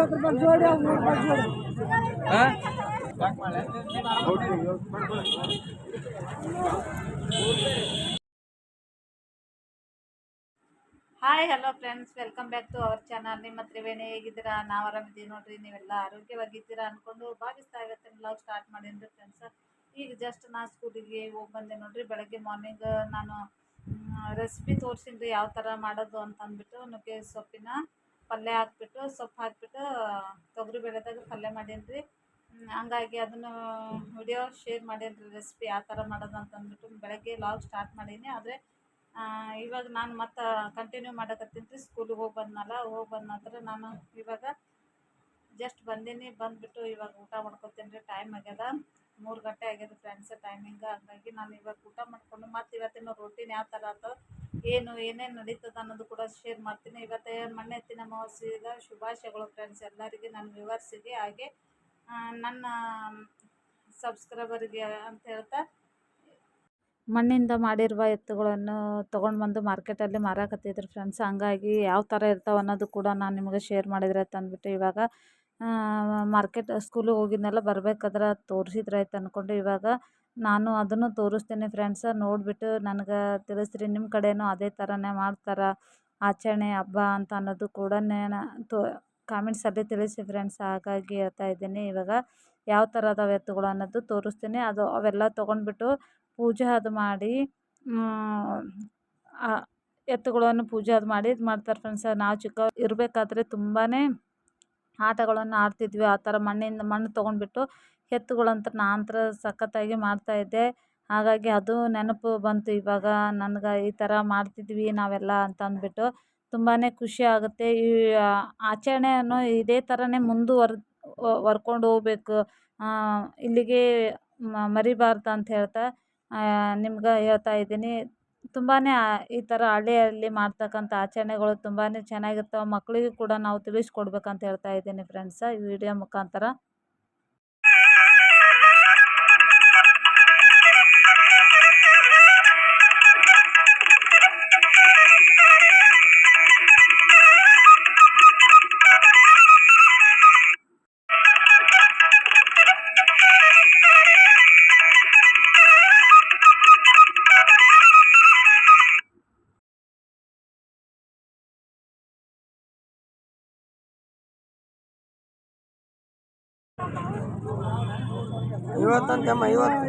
ಐವತ್ತು ರೂಪಾಯಿ ಜೋಡಿ ಅವು ನೂರು ರೂಪಾಯಿ ಜೋಡಿ. ಹಾಂ hi hello friends welcome back to our channel ನಿಮ್ಮ ತ್ರಿವೇಣಿ ಹೇಗಿದ್ದೀರಾ? ನಾವು ಆರಾಮಿದ್ದೀವಿ ನೋಡ್ರಿ. ನೀವೆಲ್ಲ ಆರೋಗ್ಯವಾಗಿದ್ದೀರಾ ಅನ್ಕೊಂಡು ಭಾವಿಸ್ತಾ ಇವತ್ತಿನ ಬ್ಲಾಗ್ ಸ್ಟಾರ್ಟ್ ಮಾಡೀನಿ ಫ್ರೆಂಡ್ಸ್ ಈಗ ಜಸ್ಟ್ ನಾ ಸ್ಕೂಲಿಗೆ ಹೋಗಿ ಬಂದೆ ನೋಡ್ರಿ. ಬೆಳಗ್ಗೆ ಮಾರ್ನಿಂಗ್ ನಾನು ರೆಸಿಪಿ ತೋರಿಸಿದ್ರಿ ರೀ ಯಾವ ಥರ ಮಾಡೋದು ಅಂತ ಅಂದ್ಬಿಟ್ಟು ನುಗ್ಗೆ ಸೊಪ್ಪಿನ ಪಲ್ಯ ಹಾಕ್ಬಿಟ್ಟು, ಸೊಪ್ಪು ಹಾಕ್ಬಿಟ್ಟು, ತೊಗರಿ ಬೇಳೆದಾಗ ಪಲ್ಯ ಮಾಡೀನಿ ಹಂಗಾಗಿ ಅದನ್ನು ವಿಡಿಯೋ ಶೇರ್ ಮಾಡೀನಿ ರೆಸಿಪಿ ಯಾವ ಥರ ಮಾಡೋದು ಅಂತ ಅಂದ್ಬಿಟ್ಟು ಬೆಳಗ್ಗೆ ಲಾಗ್ ಸ್ಟಾರ್ಟ್ ಮಾಡೀನಿ. ಆದರೆ ಇವಾಗ ನಾನು ಮತ್ತೆ ಕಂಟಿನ್ಯೂ ಮಾಡಕತ್ತೀನಿ ರೀ ಸ್ಕೂಲಿಗೆ ಹೋಗಿ ಬಂದ್ನಲ್ಲ ಹೋಗಿ ಬಂದ ನಂತರ ನಾನು ಇವಾಗ ಜಸ್ಟ್ ಬಂದೀನಿ. ಬಂದುಬಿಟ್ಟು ಇವಾಗ ಊಟ ಮಾಡ್ಕೊತೀನಿ ರೀ ಟೈಮ್ ಆಗ್ಯದ. ಮೂರು ಗಂಟೆ ಆಗ್ಯದ ಫ್ರೆಂಡ್ಸ್ ಟೈಮಿಂಗ್ ಹಂಗಾಗಿ ನಾನು ಇವಾಗ ಊಟ ಮಾಡಿಕೊಂಡು ಮತ್ತೆ ಇವತ್ತಿನ ರೊಟೀನ್ ಯಾವ ಥರ ಆಯ್ತು ಏನು, ಏನೇನು ನಡೀತದೆ ಅನ್ನೋದು ಕೂಡ ಶೇರ್ ಮಾಡ್ತೀನಿ. ಇವತ್ತೇ ಮಣ್ಣೆ ಎತ್ತಿನ ಅಮಾವಾಸ್ಯೆದ ಶುಭಾಶಯಗಳು ಫ್ರೆಂಡ್ಸ್ ಎಲ್ಲರಿಗೆ ನನ್ನ ವ್ಯೂವರ್ಸಿಗೆ ಹಾಗೆ ನನ್ನ ಸಬ್ಸ್ಕ್ರೈಬರಿಗೆ ಅಂತ ಹೇಳ್ತಾ, ಮಣ್ಣಿಂದ ಮಾಡಿರುವ ಎತ್ತುಗಳನ್ನು ತೊಗೊಂಡು ಬಂದು ಮಾರ್ಕೆಟಲ್ಲಿ ಮಾರಾಕತ್ತಿದ್ರು ಫ್ರೆಂಡ್ಸ್ ಹಂಗಾಗಿ ಯಾವ ಥರ ಇರ್ತಾವೆ ಅನ್ನೋದು ಕೂಡ ನಾನು ನಿಮಗೆ ಶೇರ್ ಮಾಡಿದ್ರೆ ಅಂದ್ಬಿಟ್ಟು ಇವಾಗ ಮಾರ್ಕೆಟ್ ಸ್ಕೂಲಿಗೆ ಹೋಗಿದ್ನೆಲ್ಲ ಬರ್ಬೇಕಾದ್ರೆ ತೋರಿಸಿದ್ರೆ ಆಯ್ತು ಅಂದ್ಕೊಂಡು ಇವಾಗ ನಾನು ಅದನ್ನು ತೋರಿಸ್ತೀನಿ ಫ್ರೆಂಡ್ಸ್ ನೋಡಿಬಿಟ್ಟು ನನಗೆ ತಿಳಿಸ್ರಿ ನಿಮ್ಮ ಕಡೆಯೂ ಅದೇ ಥರನೇ ಮಾಡ್ತಾರೆ, ಆಚರಣೆ ಹಬ್ಬ ಅಂತ ಅನ್ನೋದು ಕೂಡ ತೋ ಕಾಮೆಂಟ್ಸಲ್ಲಿ ತಿಳಿಸಿ ಫ್ರೆಂಡ್ಸ್ ಹಾಗಾಗಿ ಹೇಳ್ತಾ ಇದ್ದೀನಿ. ಇವಾಗ ಯಾವ ಥರ ಅದಾವೆ ಎತ್ತುಗಳು ಅನ್ನೋದು ತೋರಿಸ್ತೀನಿ. ಅದು ಅವೆಲ್ಲ ತೊಗೊಂಡ್ಬಿಟ್ಟು ಪೂಜೆ ಅದು ಮಾಡಿ ಎತ್ತುಗಳನ್ನು ಪೂಜೆ ಅದು ಮಾಡಿ ಇದು ಮಾಡ್ತಾರೆ ಫ್ರೆಂಡ್ಸ್ ನಾವು ಚಿಕ್ಕ ಇರಬೇಕಾದ್ರೆ ತುಂಬಾ ಆಟಗಳನ್ನು ಆಡ್ತಿದ್ವಿ. ಆ ಥರ ಮಣ್ಣಿಂದ ಮಣ್ಣು ತೊಗೊಂಡ್ಬಿಟ್ಟು ಎತ್ತುಗಳಂತ ನಾಂತರ ಸಖತ್ತಾಗಿ ಮಾಡ್ತಾಯಿದ್ದೆ ಹಾಗಾಗಿ ಅದು ನೆನಪು ಬಂತು ಇವಾಗ. ನನ್ಗೆ ಈ ಥರ ಮಾಡ್ತಿದ್ವಿ ನಾವೆಲ್ಲ ಅಂತ ಅಂದ್ಬಿಟ್ಟು ತುಂಬಾ ಖುಷಿ ಆಗುತ್ತೆ. ಈ ಆಚರಣೆಯನ್ನು ಇದೇ ಥರನೇ ಮುಂದುವರ್ ವರ್ಕೊಂಡು ಹೋಗ್ಬೇಕು. ಇಲ್ಲಿಗೆ ಮರಿಬಾರ್ದು ಅಂತ ಹೇಳ್ತಾ ನಿಮ್ಗೆ ಹೇಳ್ತಾ ಇದ್ದೀನಿ. ತುಂಬಾ ಈ ಥರ ಹಳ್ಳಿಯಲ್ಲಿ ಮಾಡ್ತಕ್ಕಂಥ ಆಚರಣೆಗಳು ತುಂಬಾ ಚೆನ್ನಾಗಿರ್ತವೆ. ಮಕ್ಕಳಿಗೂ ಕೂಡ ನಾವು ತಿಳಿಸ್ಕೊಡ್ಬೇಕಂತ ಹೇಳ್ತಾ ಇದ್ದೀನಿ ಫ್ರೆಂಡ್ಸ. ಈ ವಿಡಿಯೋ ಮುಖಾಂತರ ಐವತ್ತಂತಮ್ಮ ಐವತ್ತು.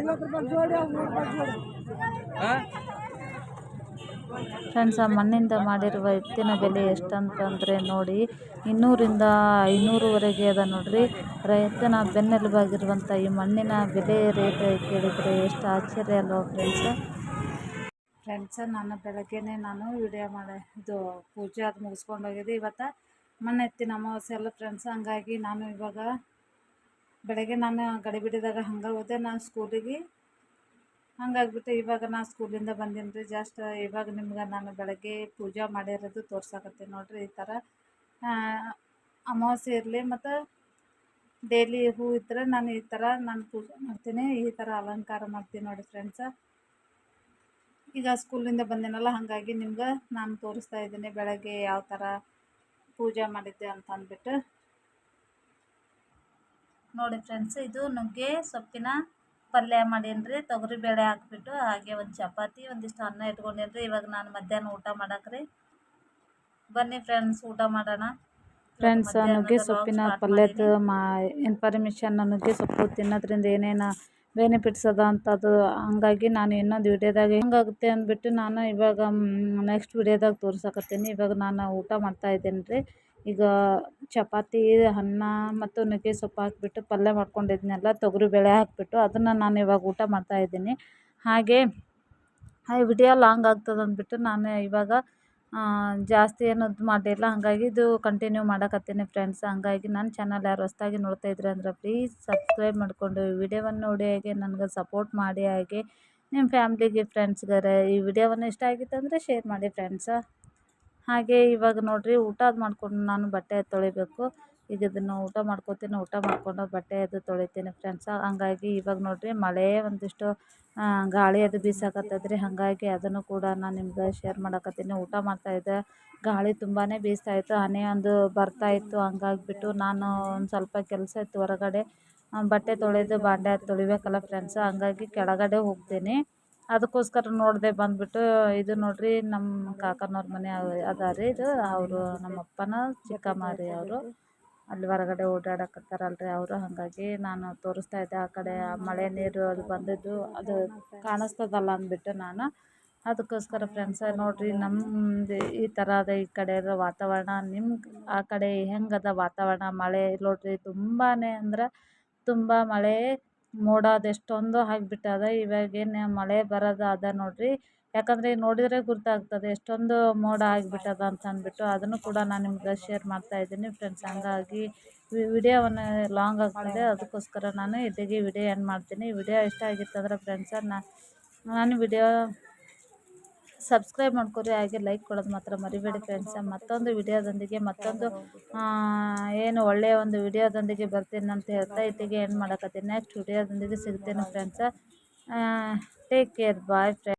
ಫ್ರೆಂಡ್ಸ್ ಆ ಮಣ್ಣಿಂದ ಮಾಡಿರುವ ಎತ್ತಿನ ಬೆಲೆ ಎಷ್ಟಂತಂದರೆ ನೋಡಿ ಇನ್ನೂರಿಂದ ಐನೂರುವರೆಗೆ ಅದ ನೋಡ್ರಿ. ರೈತನ ಬೆನ್ನೆಲುಬಾಗಿರುವಂಥ ಈ ಮಣ್ಣಿನ ಬೆಲೆ ರೇಟ್ ಕೇಳಿದರೆ ಎಷ್ಟು ಆಶ್ಚರ್ಯ ಅಲ್ವಾ ಫ್ರೆಂಡ್ಸ್ ಫ್ರೆಂಡ್ಸ್ ನಾನು ಬೆಳಗ್ಗೆನೇ ನಾನು ವಿಡಿಯೋ ಮಾಡಿ ಇದು ಪೂಜೆ ಅದು ಮುಗಿಸ್ಕೊಂಡು ಹೋಗಿದ್ದೆ. ಇವತ್ತು ಮಣ್ಣೆತ್ತಿನ ಅಮಾವಾಸ್ಯೆ ಅಲ್ಲ ಫ್ರೆಂಡ್ಸ್ ಹಂಗಾಗಿ ನಾನು ಇವಾಗ ಬೆಳಗ್ಗೆ ನಾನು ಗಡಿಬಿಡಿದಾಗ ಹಂಗೆ ಹೋದೆ, ನಾನು ಸ್ಕೂಲಿಗೆ. ಹಂಗಾಗ್ಬಿಟ್ಟು ಇವಾಗ ನಾನು ಸ್ಕೂಲಿಂದ ಬಂದೀನಿ ರೀ ಜಸ್ಟ್ ಇವಾಗ ನಿಮ್ಗೆ ನಾನು ಬೆಳಗ್ಗೆ ಪೂಜೆ ಮಾಡಿರೋದು ತೋರ್ಸಕತ್ತೀನಿ ನೋಡಿರಿ ಈ ಥರ ಅಮಾವಾಸ್ಯೆ ಇರಲಿ ಮತ್ತು ಡೈಲಿ ಹೂ ಇದ್ದರೆ ನಾನು ಈ ಥರ ನಾನು ಪೂಜೆ ಮಾಡ್ತೀನಿ, ಈ ಥರ ಅಲಂಕಾರ ಮಾಡ್ತೀನಿ ನೋಡಿ ಫ್ರೆಂಡ್ಸ ಈಗ ಸ್ಕೂಲಿಂದ ಬಂದಿನಲ್ಲ, ಹಾಗಾಗಿ ನಿಮ್ಗೆ ನಾನು ತೋರಿಸ್ತಾ ಇದ್ದೀನಿ ಬೆಳಗ್ಗೆ ಯಾವ ಥರ ಪೂಜೆ ಮಾಡಿದ್ದೆ ಅಂತ ಅಂದ್ಬಿಟ್ಟು. ನೋಡಿ ಫ್ರೆಂಡ್ಸ್ ಇದು ನುಗ್ಗೆ ಸೊಪ್ಪಿನ ಪಲ್ಯ ಮಾಡೀನಿ ರೀ ತೊಗರಿ ಬೇಳೆ ಹಾಕ್ಬಿಟ್ಟು ಹಾಗೆ ಒಂದು ಚಪಾತಿ ಒಂದಿಷ್ಟು ಅನ್ನ ಇಟ್ಕೊಂಡೀನಿ ರೀ ಇವಾಗ ನಾನು ಮಧ್ಯಾಹ್ನ ಊಟ ಮಾಡಕ್ಕೆ ರೀ ಬನ್ನಿ ಫ್ರೆಂಡ್ಸ್ ಊಟ ಮಾಡೋಣ. ಫ್ರೆಂಡ್ಸ್ ನುಗ್ಗೆ ಸೊಪ್ಪಿನ ಪಲ್ಯದ ಮಾ ಇನ್ಫಾರ್ಮೇಷನ್ ನುಗ್ಗೆ ಸೊಪ್ಪು ತಿನ್ನೋದ್ರಿಂದ ಏನೇನು ಬೆನಿಫಿಟ್ಸ್ ಅದ ಅಂತದು. ಹಂಗಾಗಿ ನಾನು ಇನ್ನೊಂದು ವಿಡಿಯೋದಾಗ ಹೆಂಗಾಗುತ್ತೆ ಅಂದ್ಬಿಟ್ಟು ನಾನು ಇವಾಗ ನೆಕ್ಸ್ಟ್ ವಿಡಿಯೋದಾಗ ತೋರ್ಸಕತ್ತೀನಿ. ಇವಾಗ ನಾನು ಊಟ ಮಾಡ್ತಾ ಇದ್ದೀನಿ ರೀ ಈಗ ಚಪಾತಿ, ಅನ್ನ ಮತ್ತು ನುಗ್ಗೆ ಸೊಪ್ಪು ಹಾಕಿಬಿಟ್ಟು ಪಲ್ಯ ಮಾಡ್ಕೊಂಡಿದ್ನಲ್ಲ ತೊಗರಿಬೇಳೆ ಹಾಕಿಬಿಟ್ಟು ಅದನ್ನು ನಾನು ಇವಾಗ ಊಟ ಮಾಡ್ತಾ ಇದ್ದೀನಿ. ಹಾಗೆ ಈ ವಿಡಿಯೋ ಲಾಂಗ್ ಆಗ್ತದೆ ಅಂದ್ಬಿಟ್ಟು ನಾನು ಇವಾಗ ಜಾಸ್ತಿ ಏನು ಇದು ಮಾಡಿಲ್ಲ ಹಾಗಾಗಿ ಇದು ಕಂಟಿನ್ಯೂ ಮಾಡಕತ್ತೀನಿ ಫ್ರೆಂಡ್ಸ್ ಹಾಗಾಗಿ ನನ್ನ ಚಾನಲ್ ಯಾರು ಹೊಸ್ದಾಗಿ ನೋಡ್ತಾ ಅಂದ್ರೆ ಪ್ಲೀಸ್ ಸಬ್ಸ್ಕ್ರೈಬ್ ಮಾಡಿಕೊಂಡು ವಿಡಿಯೋವನ್ನು ನೋಡಿ ಹಾಗೆ ನನಗೆ ಸಪೋರ್ಟ್ ಮಾಡಿ ಹಾಗೆ ನಿಮ್ಮ ಫ್ಯಾಮ್ಲಿಗೆ ಫ್ರೆಂಡ್ಸ್ಗಾರೆ ಈ ವಿಡಿಯೋವನ್ನು ಇಷ್ಟ ಆಗಿತ್ತು ಅಂದರೆ ಶೇರ್ ಮಾಡಿ ಫ್ರೆಂಡ್ಸ ಹಾಗೆ ಇವಾಗ ನೋಡಿರಿ ಊಟ ಅದು ಮಾಡ್ಕೊಂಡು ನಾನು ಬಟ್ಟೆ ತೊಳಿಬೇಕು. ಈಗ ಇದನ್ನು ಊಟ ಮಾಡ್ಕೊತೀನಿ, ಊಟ ಮಾಡಿಕೊಂಡು ಬಟ್ಟೆ ಅದು ತೊಳಿತೀನಿ ಫ್ರೆಂಡ್ಸ ಹಂಗಾಗಿ ಇವಾಗ ನೋಡಿರಿ ಮಳೆ ಒಂದಿಷ್ಟು ಗಾಳಿ ಅದು ಬೀಸಾಕತ್ತದ್ರಿ. ಹಾಗಾಗಿ ಅದನ್ನು ಕೂಡ ನಾನು ನಿಮ್ಗೆ ಶೇರ್ ಮಾಡಕತ್ತೀನಿ. ಊಟ ಮಾಡ್ತಾಯಿದ್ದೆ ಗಾಳಿ ತುಂಬಾ ಬೀಸ್ತಾ ಇತ್ತು, ಹನಿ ಒಂದು ಬರ್ತಾ ಇತ್ತು. ಹಂಗಾಗ್ಬಿಟ್ಟು ನಾನು ಒಂದು ಸ್ವಲ್ಪ ಕೆಲಸ ಇತ್ತು ಹೊರಗಡೆ. ಬಟ್ಟೆ ತೊಳೆದು ಬಾಂಡೆ ತೊಳಿಬೇಕಲ್ಲ ಫ್ರೆಂಡ್ಸ್ ಹಂಗಾಗಿ ಕೆಳಗಡೆ ಹೋಗ್ತೀನಿ. ಅದಕ್ಕೋಸ್ಕರ ನೋಡಿದೆ ಬಂದುಬಿಟ್ಟು ಇದು ನೋಡಿರಿ ನಮ್ಮ ಕಾಕನವ್ರ ಮನೆ ಅದ ಇದು. ಅವರು ನಮ್ಮ ಅಪ್ಪನ ಚಿಕ್ಕಮ್ಮ ರೀ ಅವರು. ಅಲ್ಲಿ ಹೊರಗಡೆ ಓಡಾಡಕತ್ತಾರಲ್ರಿ ಅವರು. ಹಾಗಾಗಿ ನಾನು ತೋರಿಸ್ತಾ ಇದ್ದೆ ಆ ಕಡೆ ಆ ಮಳೆ ನೀರು ಅಲ್ಲಿ ಬಂದಿದ್ದು ಅದು ಕಾಣಿಸ್ತದಲ್ಲ ಅಂದ್ಬಿಟ್ಟು ನಾನು. ಅದಕ್ಕೋಸ್ಕರ ಫ್ರೆಂಡ್ಸ ನೋಡಿರಿ ನಮ್ಮದು ಈ ಥರ ಅದ ಈ ಕಡೆ ಇರೋ ವಾತಾವರಣ ನಿಮ್ಗೆ ಆ ಕಡೆ ಹೆಂಗದ ವಾತಾವರಣ, ಮಳೆ ನೋಡಿರಿ ತುಂಬಾ ಅಂದ್ರೆ ತುಂಬ ಮಳೆ ಮೋಡ ಅದೆಷ್ಟೊಂದು ಆಗಿಬಿಟ್ಟದ. ಇವಾಗೇನು ಮಳೆ ಬರೋದು ಅದ ನೋಡಿರಿ. ಯಾಕಂದರೆ ನೋಡಿದರೆ ಗುರ್ತಾಗ್ತದೆ, ಎಷ್ಟೊಂದು ಮೋಡ ಆಗಿಬಿಟ್ಟದ ಅಂತ ಅಂದ್ಬಿಟ್ಟು ಅದನ್ನು ಕೂಡ ನಾನು ನಿಮ್ಗೆ ಶೇರ್ ಮಾಡ್ತಾಯಿದ್ದೀನಿ ಫ್ರೆಂಡ್ಸ್ ಹಂಗಾಗಿ ವಿಡಿಯೋವನ್ನು ಲಾಂಗ್ ಆಗ್ತದೆ. ಅದಕ್ಕೋಸ್ಕರ ನಾನು ಇಲ್ಲಿಗೆ ವಿಡಿಯೋ ಏನು ಮಾಡ್ತೀನಿ. ವಿಡಿಯೋ ಇಷ್ಟ ಆಗಿತ್ತಂದ್ರೆ ಫ್ರೆಂಡ್ಸ ನಾನು ವಿಡಿಯೋ ಸಬ್ಸ್ಕ್ರೈಬ್ ಮಾಡ್ಕೊರಿ, ಹಾಗೆ ಲೈಕ್ ಕೊಡೋದು ಮಾತ್ರ ಮರಿಬೇಡಿ ಫ್ರೆಂಡ್ಸ್ ಮತ್ತೊಂದು ವಿಡಿಯೋದೊಂದಿಗೆ, ಮತ್ತೊಂದು ಏನು ಒಳ್ಳೆಯ ಒಂದು ವಿಡಿಯೋದೊಂದಿಗೆ ಬರ್ತೀನಿ ಅಂತ ಹೇಳ್ತಾ ಇತ್ತೀಗ ಏನು ಮಾಡಕತ್ತೀನಿ ನೆಕ್ಸ್ಟ್ ವಿಡಿಯೋದೊಂದಿಗೆ ಸಿಗ್ತೀನಿ friends take care bye friends